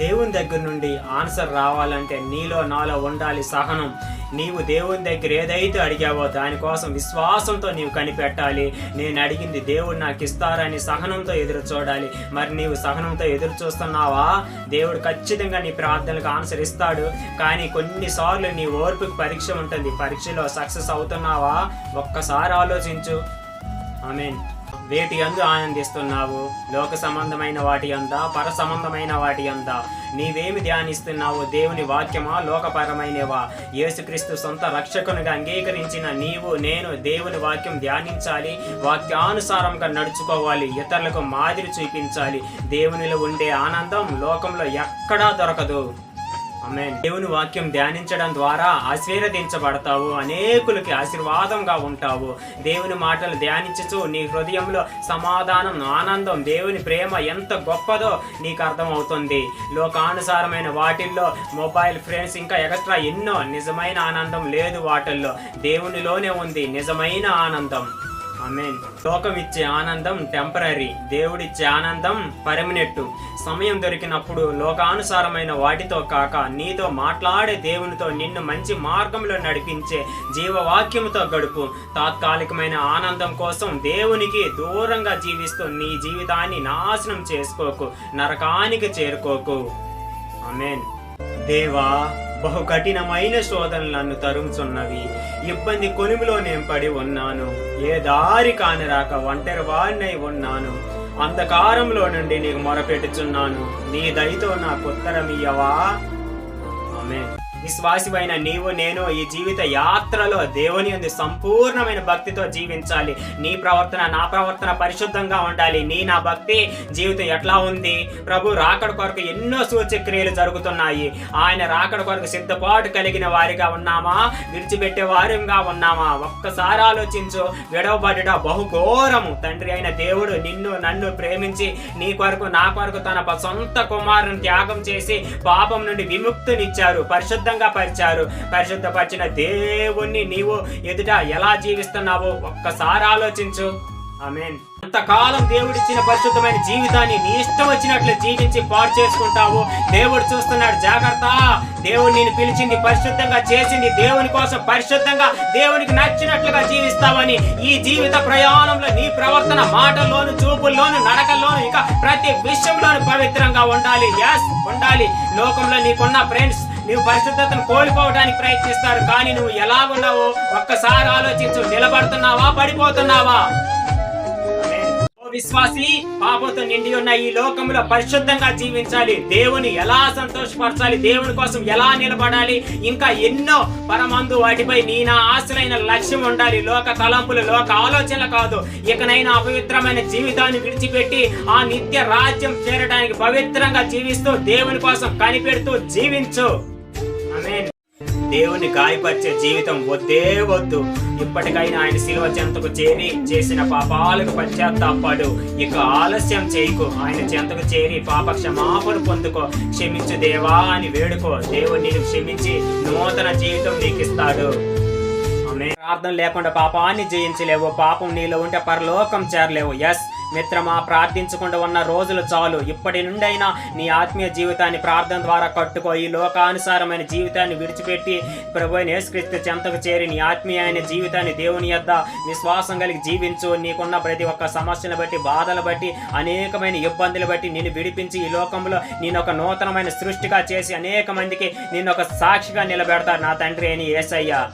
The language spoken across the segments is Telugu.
దేవుని దగ్గర నుండి ఆన్సర్ రావాలంటే నీలో నాలో ఉండాలి సహనం. నీవు దేవుని దగ్గర ఏదైతే అడిగావో దానికోసం విశ్వాసంతో నీవు కనిపెట్టాలి. నేను అడిగింది దేవుడు నాకు ఇస్తారని సహనంతో ఎదురు చూడాలి. మరి నీవు సహనంతో ఎదురు చూస్తున్నావా? దేవుడు ఖచ్చితంగా నీ ప్రార్థనలకు ఆన్సర్ ఇస్తాడు. కానీ కొన్నిసార్లు నీ ఓర్పుకి పరీక్ష ఉంటుంది. పరీక్షలో సక్సెస్ అవుతున్నావా? ఒక్కసారి ఆలోచించు. ఐ మీన్ వేటి అందు ఆనందిస్తున్నావు? లోక సంబంధమైన వాటి అందా? పర సంబంధమైన వాటి అందా? నీవేమి ధ్యానిస్తున్నావు? దేవుని వాక్యమా? లోకపరమైనవా? యేసుక్రీస్తు సొంత రక్షకునిగా అంగీకరించిన నీవు నేను దేవుని వాక్యం ధ్యానించాలి వాక్యానుసారంగా నడుచుకోవాలి ఇతరులకు మాదిరి చూపించాలి. దేవునిలో ఉండే ఆనందం లోకంలో ఎక్కడా దొరకదు. దేవుని వాక్యం ధ్యానించడం ద్వారా ఆశీర్వదించబడతావు. అనేకులకి ఆశీర్వాదంగా ఉంటావు. దేవుని మాటలు ధ్యానించచ్చు నీ హృదయంలో సమాధానం ఆనందం దేవుని ప్రేమ ఎంత గొప్పదో నీకు అర్థమవుతుంది. లోకానుసారమైన వాటిల్లో మొబైల్ ఫ్రెండ్స్ ఇంకా ఎక్స్ట్రా ఎన్నో నిజమైన ఆనందం లేదు వాటిల్లో. దేవునిలోనే ఉంది నిజమైన ఆనందం. ఆమేన్. లోకం ఇచ్చే ఆనందం టెంపరీ దేవుడిచ్చే ఆనందం పర్మనెంట్ సమయం దొరికినప్పుడు లోకానుసారమైన వాటితో కాక నీతో మాట్లాడే దేవునితో నిన్ను మంచి మార్గంలో నడిపించే జీవవాక్యముతో గడుపు. తాత్కాలికమైన ఆనందం కోసం దేవునికి దూరంగా జీవిస్తూ నీ జీవితాన్ని నాశనం చేసుకోకు నరకానికి చేరుకోకు. అమేన్ దేవా బహు కఠినమైన శోధనలు నన్ను తరుముచున్నవి. ఇబ్బంది కొనుములో నేను పడి ఉన్నాను. ఏ దారి కానరాక ఒంటరి వాడినై ఉన్నాను. అంధకారంలో నుండి నీకు మొరపెట్టుచున్నాను. నీ దయతో నాకు ఉత్తరమియ్యవా? ఆమె విశ్వాసివైన నీవు నేను ఈ జీవిత యాత్రలో దేవుని యందు సంపూర్ణమైన భక్తితో జీవించాలి. నీ ప్రవర్తన నా ప్రవర్తన పరిశుద్ధంగా ఉండాలి. నీ నా భక్తి జీవితం ఎట్లా ఉంది? ప్రభు రాకడ కొరకు ఎన్నో సూచక్రియలు జరుగుతున్నాయి. ఆయన రాకడ కొరకు సిద్ధపాటు కలిగిన వారిగా ఉన్నామా? విడిచిపెట్టే వారిగా ఉన్నామా? ఒక్కసారి ఆలోచించు. విడవబడట బహుఘోరము. తండ్రి అయిన దేవుడు నిన్ను నన్ను ప్రేమించి నీ కొరకు నా కొరకు తన సొంత కుమారుని త్యాగం చేసి పాపం నుండి విముక్తినిచ్చారు. పరిశుద్ధంగా పరిచారు. పరిశుద్ధపరిచిన దేవుణ్ణి నీవు ఎదుట ఎలా జీవిస్తున్నావో ఒక్కసారి ఆలోచించు. ఆమెన్. అంతకాలం దేవుడిచ్చిన పరిశుద్ధమైన జీవితాన్ని నీ ఇష్టం వచ్చినట్లు జీవించి పాడు చేసుకుంటావు. దేవుడు చూస్తున్నాడు జాగ్రత్త. దేవుడు నేను పిలిచింది పరిశుద్ధంగా చేసింది దేవుని కోసం పరిశుద్ధంగా దేవునికి నచ్చినట్లుగా జీవిస్తావని ఈ జీవిత ప్రయాణంలో నీ ప్రవర్తన మాటల్లోను చూపుల్లోను నడకల్లోను ఇంకా ప్రతి విషయంలోను పవిత్రంగా ఉండాలి. ఎస్ ఉండాలి. లోకంలో నీకున్న ఫ్రెండ్స్ నీవు పరిశుద్ధతను కోల్పోవడానికి ప్రయత్నిస్తారు. కానీ నువ్వు ఎలా ఉన్నావు ఒక్కసారి ఆలోచించు. నిలబడుతున్నావా? పడిపోతున్నావా? విశ్వాసి పాపంతో నిండి ఉన్న ఈ లోకంలో పరిశుద్ధంగా జీవించాలి. దేవుని ఎలా సంతోషపరచాలి? దేవుని కోసం ఎలా నిలబడాలి? ఇంకా ఎన్నో పరమందు వాటిపై నీ నా ఆశలైన లక్ష్యం ఉండాలి. లోక తలంపులు లోక ఆలోచనలు కాదు. ఇకనైనా అపవిత్రమైన జీవితాన్ని విడిచిపెట్టి ఆ నిత్య రాజ్యం చేరడానికి పవిత్రంగా జీవిస్తూ దేవుని కోసం కనిపెడుతూ జీవించు. దేవుని గాయపరిచే జీవితం వద్దే వద్దు. ఇప్పటికైనా ఆయన శిలువ చెంతకు చేరి చేసిన పాపాలకు పశ్చాత్తాపడు. ఇక ఆలస్యం చేయకు. ఆయన చెంతకు చేరి పాప క్షమాపణ పొందుకో. క్షమించు దేవా అని వేడుకో. దేవుడు నేను క్షమించి నూతన జీవితం నీకు ఇస్తాడు ప్రార్థన లేకుండా పాపాన్ని జయించలేవు. పాపం నీలో ఉంటే పరలోకం చేరలేవు. ఎస్ మిత్రమా ప్రార్థించకుండా ఉన్న రోజులు చాలు. ఇప్పటి నుండైనా నీ ఆత్మీయ జీవితాన్ని ప్రార్థన ద్వారా కట్టుకో. ఈ లోకానుసారమైన జీవితాన్ని విడిచిపెట్టి ప్రభు అయిన చెంతకు చేరి నీ ఆత్మీయమైన జీవితాన్ని దేవుని యొద్ద విశ్వాసం కలిగి జీవించు. నీకున్న ప్రతి ఒక్క సమస్యను బట్టి బాధలు బట్టి అనేకమైన ఇబ్బందులు బట్టి నిన్ను విడిపించి ఈ లోకంలో నేను ఒక నూతనమైన సృష్టిగా చేసి అనేక మందికి నిన్ను ఒక సాక్షిగా నిలబెడతారు నా తండ్రి అని ఏసయ్యా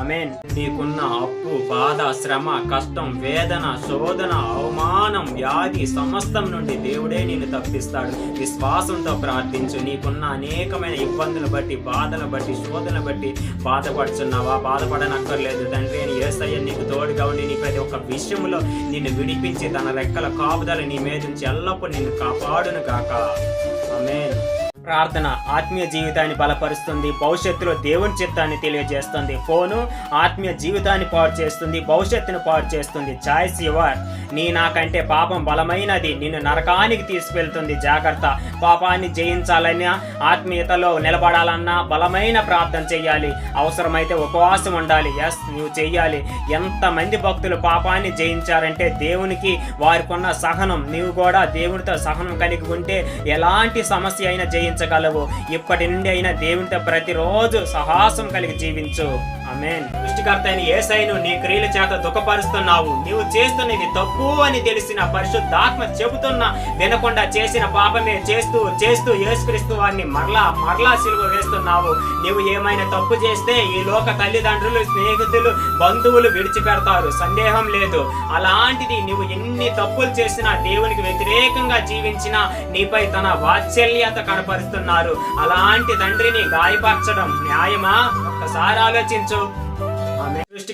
ఆమేన్. నీకున్న అప్పు బాధ శ్రమ కష్టం వేదన శోధన అవమానం వ్యాధి సమస్తం నుండి దేవుడే నిన్ను తప్పిస్తాడు. విశ్వాసంతో ప్రార్థించు. నీకున్న అనేకమైన ఇబ్బందులు బట్టి బాధలు బట్టి శోధన బట్టి బాధపడుచున్నావా? బాధపడనక్కర్లేదు. తండ్రి అని ఏసయ్య నీకు తోడుగా ఉండి నీ ప్రతి ఒక్క విషయంలో నిన్ను విడిపించి తన రెక్కల కాపుదల నీ మీద నుంచి ఎల్లప్పుడూ నిన్ను కాపాడును కాక ఆమేన్. ప్రార్థన ఆత్మీయ జీవితాన్ని బలపరుస్తుంది. భవిష్యత్తులో దేవుని చిత్తాన్ని తెలియజేస్తుంది. ఫోను ఆత్మీయ జీవితాన్ని పాడు చేస్తుంది. భవిష్యత్తును పాడు చేస్తుంది. చాయిస్ యువర్ నీ నాకంటే పాపం బలమైనది. నిన్ను నరకానికి తీసుకెళ్తుంది. జాగ్రత్త. పాపాన్ని జయించాలన్నా ఆత్మీయతలో నిలబడాలన్నా బలమైన ప్రార్థన చేయాలి. అవసరమైతే ఉపవాసం ఉండాలి. ఎస్ నువ్వు చేయాలి. ఎంతమంది భక్తులు పాపాన్ని జయించారంటే దేవునికి వారికి ఉన్న సహనం. నీవు కూడా దేవునితో సహనం కలిగి ఉంటే ఎలాంటి సమస్య అయినా జయించగలవు. ఇప్పటి నుండి అయినా దేవునితో ప్రతిరోజు సాహసం కలిగి జీవించు. సృష్టికర్త అయిన ఏసైను నీ క్రియల చేత దుఃఖపరుస్తున్నావు. నీవు చేస్తున్నది తప్పు అని తెలిసిన పరిశుద్ధాత్మ చెబుతున్నా వినకుండా చేసిన పాపమే చేస్తూ చేస్తూ యేసుక్రీస్తు వారిని మరలా మరలా సిలువ వేస్తున్నావు. నీవు ఏమైనా తప్పు చేస్తే ఈ లోక తల్లిదండ్రులు స్నేహితులు బంధువులు విడిచిపెడతారు. సందేహం లేదు. అలాంటిది నువ్వు ఎన్ని తప్పులు చేసినా దేవునికి వ్యతిరేకంగా జీవించినా నీపై తన వాత్సల్యత కనపరుస్తున్నారు. అలాంటి తండ్రిని గాయపరచడం న్యాయమా? ఒక్కసారి ఆలోచించు. ఆమె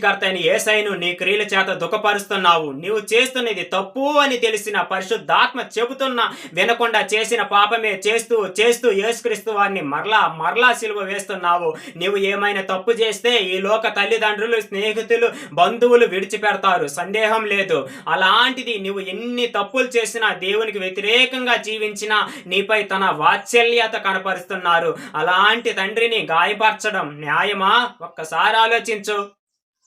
సృష్టికర్త అయిన ఏసైను నీ క్రియల చేత దుఃఖపరుస్తున్నావు. నీవు చేస్తున్నది తప్పు అని తెలిసిన పరిశుద్ధాత్మ చెబుతున్నా వినకుండా చేసిన పాపమే చేస్తూ చేస్తూ యేసుక్రీస్తు వారిని మరలా మరలా సిలువ వేస్తున్నావు. నీవు ఏమైనా తప్పు చేస్తే ఈ లోక తల్లిదండ్రులు స్నేహితులు బంధువులు విడిచిపెడతారు. సందేహం లేదు. అలాంటిది నువ్వు ఎన్ని తప్పులు చేసినా దేవునికి వ్యతిరేకంగా జీవించినా నీపై తన వాత్సల్యత కనపరుస్తున్నారు. అలాంటి తండ్రిని గాయపరచడం న్యాయమా? ఒక్కసారి ఆలోచించు.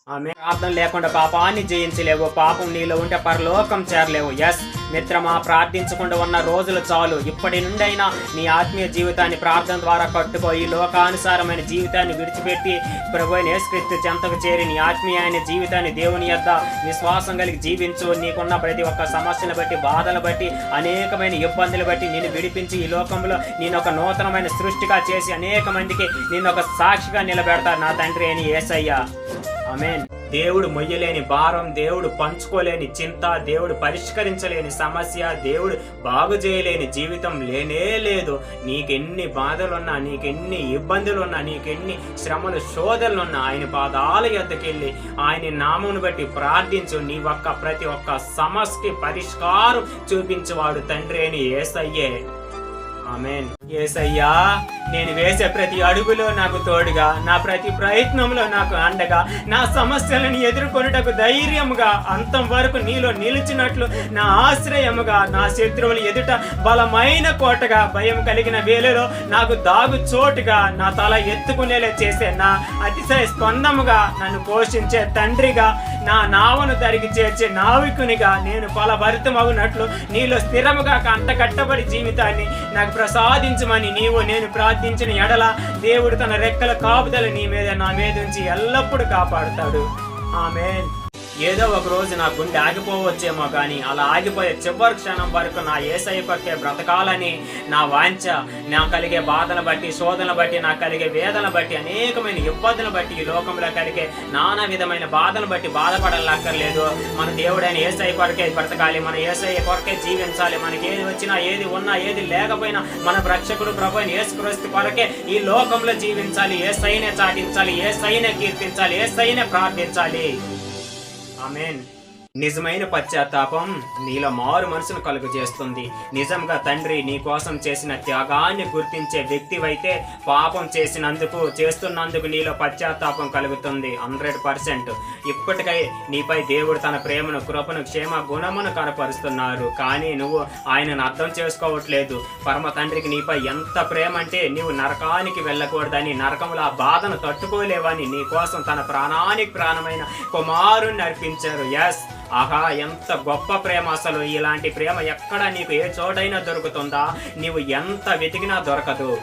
ఆమె ప్రార్థన లేకుండా పాపాన్ని జయించలేవు. పాపం నీలో ఉంటే పరలోకం చేరలేవు. ఎస్ మిత్రమా ప్రార్థించకుండా ఉన్న రోజులు చాలు. ఇప్పటి నుండి అయినా నీ ఆత్మీయ జీవితాన్ని ప్రార్థన ద్వారా కట్టుకో. ఈ లోకానుసారమైన జీవితాన్ని విడిచిపెట్టి ప్రభు నేస్కృతి చెంతకు చేరి నీ ఆత్మీయమైన జీవితాన్ని దేవుని యొద్ద విశ్వాసం కలిగి జీవించు. నీకున్న ప్రతి ఒక్క సమస్యను బట్టి బాధలు బట్టి అనేకమైన ఇబ్బందులు బట్టి నేను విడిపించి ఈ లోకంలో నేను ఒక నూతనమైన సృష్టిగా చేసి అనేక మందికి నేను ఒక సాక్షిగా నిలబెడతాను. నా తండ్రి అని ఏసయ్యా ఆమేన్. దేవుడు మొయ్యలేని భారం దేవుడు పంచుకోలేని చింత దేవుడు పరిష్కరించలేని సమస్య దేవుడు బాగు చేయలేని జీవితం లేనే లేదు. నీకెన్ని బాధలున్నా నీకెన్ని ఇబ్బందులున్నా నీకెన్ని శ్రమలు శోధనలున్నా ఆయన పాదాల ఎద్దకెళ్ళి ఆయన నామమును బట్టి ప్రార్థించు. నీ ఒక్క ప్రతి ఒక్క సమస్యకి పరిష్కారం చూపించేవాడు తండ్రి అని ఏసయ్యే. ఆమెన్. ఏసయ్యా నేను వేసే ప్రతి అడుగులో నాకు తోడుగా నా ప్రతి ప్రయత్నంలో నాకు అండగా నా సమస్యలను ఎదుర్కొనుటకు ధైర్యముగా అంతం వరకు నీలో నిలిచినట్లు నా ఆశ్రయముగా నా శత్రువులు ఎదుట బలమైన కోటగా భయం కలిగిన వేలలో నాకు దాగు చోటుగా నా తల ఎత్తుకునేలా చేసే నా అతిశయ స్పందముగా నన్ను పోషించే తండ్రిగా నా నావను తరిగి చేర్చే నావికునిగా నేను ఫలభరితమగునట్లు నీలో స్థిరముగా కంటకట్టబడి జీవితాన్ని నాకు ప్రసాదించమని నీవు నేను ప్రార్థించిన ఎడల దేవుడు తన రెక్కల కాపుదల నీ మీద నా మీద ఉంచి ఎల్లప్పుడూ కాపాడుతాడు. ఆమెన్. ఏదో ఒక రోజు నా గుండె ఆగిపోవచ్చేమో కానీ అలా ఆగిపోయే చివరి క్షణం వరకు నా ఏసై కొరకే బ్రతకాలని నా వాంఛ నా కలిగే బాధను బట్టి శోధన బట్టి నాకు కలిగే వేదన బట్టి అనేకమైన ఇబ్బందులు బట్టి ఈ లోకంలో కలిగే నానా విధమైన బాధను బట్టి బాధపడాలక్కర్లేదు మన దేవుడైన ఏసై కొరకే బ్రతకాలి మన ఏసై కొరకే జీవించాలి. మనకి ఏది వచ్చినా ఏది ఉన్నా ఏది లేకపోయినా మన రక్షకుడు ప్రభు అయిన యేసుక్రీస్తు కొరకే ఈ లోకంలో జీవించాలి ఏ సైనే చాటించాలి ఏ సైనే కీర్తించాలి ఏ సైనే ప్రార్థించాలి. ఆమెన్ నిజమైన పశ్చాత్తాపం నీలో మారు మనసును కలుగు చేస్తుంది నిజంగా తండ్రి నీ కోసం చేసిన త్యాగాన్ని గుర్తించే వ్యక్తివైతే పాపం చేసినందుకు చేస్తున్నందుకు నీలో పశ్చాత్తాపం కలుగుతుంది. Hundred percent. ఇప్పటికై నీపై దేవుడు తన ప్రేమను కృపను క్షేమ గుణమును కనపరుస్తున్నారు. కానీ నువ్వు ఆయనను అర్థం చేసుకోవట్లేదు. పరమ తండ్రికి నీపై ఎంత ప్రేమ అంటే నీవు నరకానికి వెళ్ళకూడదని నరకముల ఆ బాధను తట్టుకోలేవని నీ కోసం తన ప్రాణానికి ప్రాణమైన కుమారుణ్ణి అర్పించారు. ఎస్ ఆహా ఎంత గొప్ప ప్రేమ అసలు. ఇలాంటి ప్రేమ ఎక్కడ నీకు ఏ చోటైనా దొరుకుతుందా? నీవు ఎంత వెతికినా దొరకదు.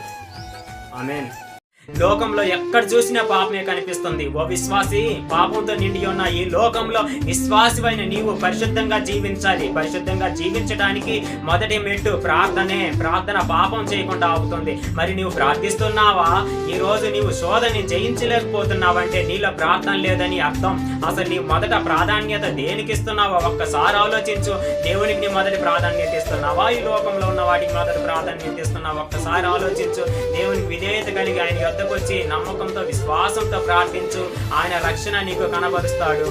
ఆమెన్. లోకంలో ఎక్కడ చూసినా పాపమే కనిపిస్తుంది. ఓ విశ్వాసి పాపంతో నిండి ఉన్న ఈ లోకంలో విశ్వాసమైన నీవు పరిశుద్ధంగా జీవించాలి. పరిశుద్ధంగా జీవించడానికి మొదటి మెట్టు ప్రార్థనే. ప్రార్థన పాపం చేయకుండా అవుతుంది మరి నీవు ప్రార్థిస్తున్నావా? ఈ రోజు నీవు శోధని జయించలేకపోతున్నావంటే నీలో ప్రార్థన లేదని అర్థం. అసలు నీ మొదట ప్రాధాన్యత దేనికి ఇస్తున్నావా ఒక్కసారి ఆలోచించు. దేవునికి నీ మొదటి ప్రాధాన్యత ఇస్తున్నావా? ఈ లోకంలో ఉన్న వాటికి మొదటి ప్రాధాన్యత ఇస్తున్నావా? ఒక్కసారి ఆలోచించు. దేవునికి విధేయత కలిగి ఆయన యొద్దకు వచ్చి నమ్మకంతో విశ్వాసంతో ప్రార్థించు. ఆయన రక్షణ నీకు కనబరుస్తాడు.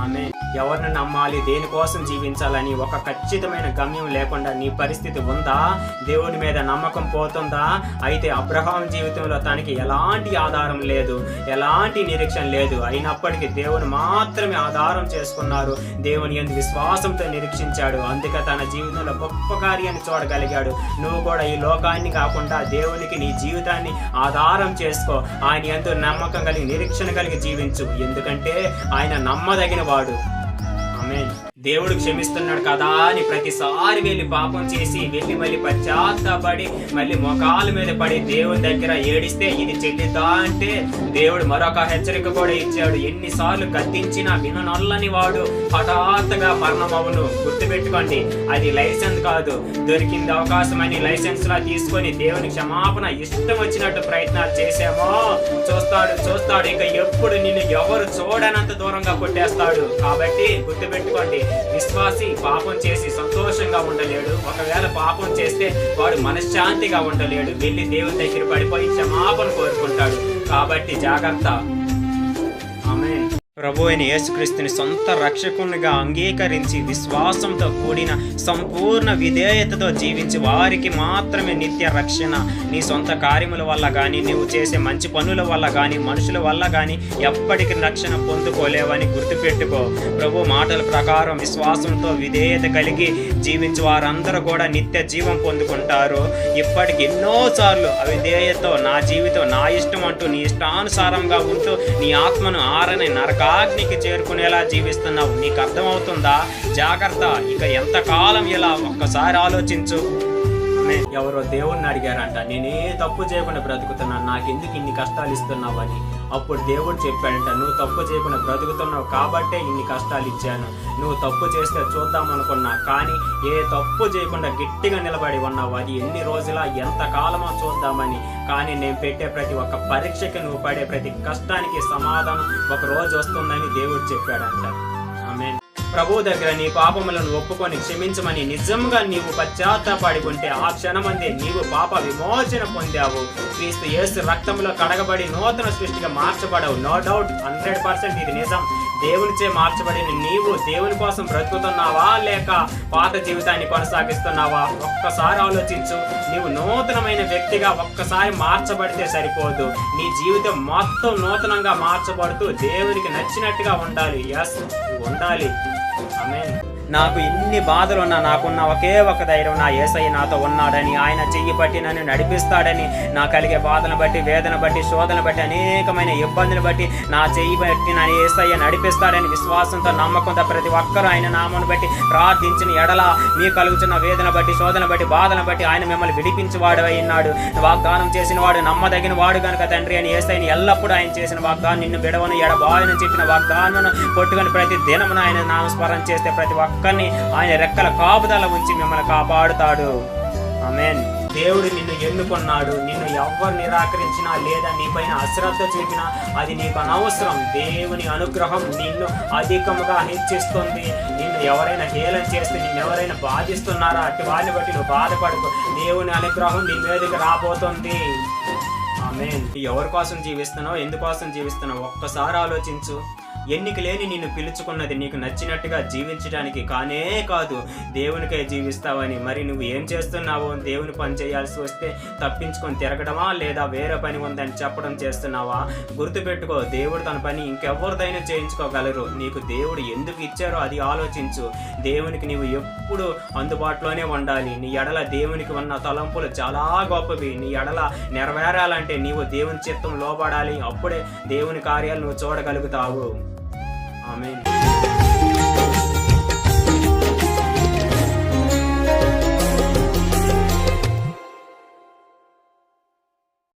ఆమె ఎవరిని నమ్మాలి దేనికోసం జీవించాలని ఒక ఖచ్చితమైన గమ్యం లేకుండా నీ పరిస్థితి ఉందా? దేవుని మీద నమ్మకం పోతుందా? అయితే అబ్రహాం జీవితంలో తనకి ఎలాంటి ఆధారం లేదు ఎలాంటి నిరీక్షణ లేదు. అయినప్పటికీ దేవుని మాత్రమే ఆధారం చేసుకున్నారు. దేవుని ఎందు విశ్వాసంతో నిరీక్షించాడు. అందుకే తన జీవితంలో గొప్ప కార్యాన్ని చూడగలిగాడు. నువ్వు కూడా ఈ లోకాన్ని కాకుండా దేవునికి నీ జీవితాన్ని ఆధారం చేసుకో. ఆయన ఎంతో నమ్మకం కలిగి నిరీక్షణ కలిగి జీవించు. ఎందుకంటే ఆయన నమ్మదగిన వాడు దేవుడు క్షమిస్తున్నాడు కదా అని ప్రతిసారి వెళ్ళి పాపం చేసి వెళ్ళి మళ్ళీ పశ్చాత్తాపడి మళ్ళీ మొఖాల మీద పడి దేవుని దగ్గర ఏడిస్తే ఇది చెల్లిద్దా అంటే దేవుడు మరొక హెచ్చరిక కూడా ఇచ్చాడు. ఎన్నిసార్లు కత్తించినా విననొల్లని వాడు హఠాత్తుగా మరణమవును. గుర్తుపెట్టుకోండి అది లైసెన్స్ కాదు. దొరికింది అవకాశం అని లైసెన్స్ లా తీసుకొని దేవుని క్షమాపణ ఇష్టం వచ్చినట్టు ప్రయత్నాలు చేసామో చూస్తాడు చూస్తాడు. ఇక ఎప్పుడు నిన్ను ఎవరు చూడనంత దూరంగా కొట్టేస్తాడు. కాబట్టి గుర్తుపెట్టుకోండి విశ్వాసి పాపం చేసి సంతోషంగా ఉండలేడు. ఒకవేళ పాపం చేస్తే వాడు మనశ్శాంతిగా ఉండలేడు. వెళ్ళి దేవుని దగ్గర పడిపోయి క్షమాపణ కోరుకుంటాడు. కాబట్టి జాగ్రత్త. ప్రభు అయిన యేసుక్రీస్తుని సొంత రక్షకునిగా అంగీకరించి విశ్వాసంతో కూడిన సంపూర్ణ విధేయతతో జీవించి వారికి మాత్రమే నిత్య రక్షణ. నీ సొంత కార్యముల వల్ల కానీ నువ్వు చేసే మంచి పనుల వల్ల కానీ మనుషుల వల్ల కానీ ఎప్పటికీ రక్షణ పొందుకోలేవని గుర్తుపెట్టుకో. ప్రభు మాటల ప్రకారం విశ్వాసంతో విధేయత కలిగి జీవించి వారందరూ కూడా నిత్య జీవం పొందుకుంటారు. ఇప్పటికి ఎన్నోసార్లు అవిధేయతో నా జీవితం నా ఇష్టం అంటూ నీ ఇష్టానుసారంగా ఉంటూ నీ ఆత్మను ఆరని నరకాగ్నికి చేరుకునేలా జీవిస్తున్నావు? నీకు అర్థమవుతుందా? జాగ్రత్త. ఇక ఎంతకాలం ఇలా ఒక్కసారి ఆలోచించు. ఎవరో దేవుణ్ణి అడిగారంట. నేనే తప్పు చేయకుండా బ్రతుకుతున్నాను. నాకెందుకు ఇన్ని కష్టాలు ఇస్తున్నావు అని. అప్పుడు దేవుడు చెప్పాడంట నువ్వు తప్పు చేయకుండా బ్రతుకుతున్నావు కాబట్టే ఇన్ని కష్టాలు ఇచ్చాను. నువ్వు తప్పు చేస్తే చూద్దాం అనుకున్నా కానీ ఏ తప్పు చేయకుండా గట్టిగా నిలబడి ఉన్నావు? అది ఎన్ని రోజుల ఎంత కాలమో చూద్దామని. కానీ నేను పెట్టే ప్రతి ఒక్క పరీక్షకి నువ్వు పడే ప్రతి కష్టానికి సమాధానం ఒక రోజు వస్తుందని దేవుడు చెప్పాడంట. ఆమె ప్రభు దగ్గర నీ పాపములను ఒప్పుకొని క్షమించమని నిజంగా నీవు పశ్చాత్తాపడి ఉంటే ఆ క్షణమందే నీవు పాప విమోచన పొందావు. క్రీస్తు యేసు రక్తంలో కడగబడి నూతన సృష్టిగా మార్చబడవు. నో డౌట్ హండ్రెడ్ పర్సెంట్ ఇది నిజం. దేవునిచే మార్చబడిన నీవు దేవుని కోసం బ్రతుకుతున్నావా? లేక పాత జీవితాన్ని కొనసాగిస్తున్నావా? ఒక్కసారి ఆలోచించు. నీవు నూతనమైన వ్యక్తిగా ఒక్కసారి మార్చబడితే సరిపోదు. నీ జీవితం మొత్తం నూతనంగా మార్చబడుతూ దేవునికి నచ్చినట్టుగా ఉండాలి. ఎస్ ఉండాలి. ఆమేన్ నాకు ఇన్ని బాధలు ఉన్నా నాకున్న ఒకే ఒక ధైర్యం నా ఏసయ్య నాతో ఉన్నాడని ఆయన చెయ్యి పట్టి నన్ను నడిపిస్తాడని నా కలిగే బాధను బట్టి వేదన బట్టి శోధన బట్టి అనేకమైన ఇబ్బందులు బట్టి నా చెయ్యి బట్టి నా ఏసయ్య నడిపిస్తాడని విశ్వాసంతో నమ్మకంతో ప్రతి ఒక్కరూ ఆయన నామను బట్టి ప్రార్థించిన ఎడల మీ కలుగుతున్న వేదన బట్టి శోధన బట్టి బాధను బట్టి ఆయన మిమ్మల్ని విడిపించేవాడు అయినాడు. వాగ్దానం చేసిన వాడు నమ్మదగిన వాడు గనుక తండ్రి అని ఏసైని ఎల్లప్పుడూ ఆయన చేసిన వాగ్దానం నిన్ను విడవను ఎడబాయని చెప్పిన వాగ్దానం కొట్టుకుని ప్రతి దినమున ఆయన నామస్మరణ చేస్తే ప్రతి ఒక్క కానీ ఆయన రెక్కల కాపుదల ఉంచి మిమ్మల్ని కాపాడుతాడు. ఆమేన్. దేవుడు నిన్ను ఎన్నుకున్నాడు. నిన్ను ఎవ్వరు నిరాకరించినా లేదా నీపైన అశ్రద్ధ చూపినా అది నీకు అనవసరం. దేవుని అనుగ్రహం నిన్ను అధికముగా హెచ్చిస్తుంది. నిన్ను ఎవరైనా హేళన చేస్తే నిన్ను ఎవరైనా బాధిస్తున్నారా? అటు వారిని బట్టి నువ్వు బాధపడకు. దేవుని అనుగ్రహం నీ మీదకి రాబోతుంది. ఆమె ఎవరి కోసం జీవిస్తున్నావు? ఎందుకోసం జీవిస్తున్నావు? ఒక్కసారి ఆలోచించు. ఎన్నిక లేని నిన్ను పిలుచుకున్నది నీకు నచ్చినట్టుగా జీవించడానికి కానే కాదు. దేవునికే జీవిస్తావని. మరి నువ్వు ఏం చేస్తున్నావో? దేవుని పని చేయాల్సి వస్తే తప్పించుకొని తిరగడమా లేదా వేరే పని ఉందని చెప్పడం చేస్తున్నావా? గుర్తుపెట్టుకో దేవుడు తన పని ఇంకెవరిదైనా చేయించుకోగలరు. నీకు దేవుడు ఎందుకు ఇచ్చారో అది ఆలోచించు. దేవునికి నీవు ఎప్పుడు అందుబాటులోనే ఉండాలి. నీ ఎడల దేవునికి ఉన్న తలంపులు చాలా గొప్పవి. నీ ఎడల నెరవేరాలంటే నీవు దేవుని చిత్తం లోబడాలి. అప్పుడే దేవుని కార్యాలు నువ్వు చూడగలుగుతావు. ఆమె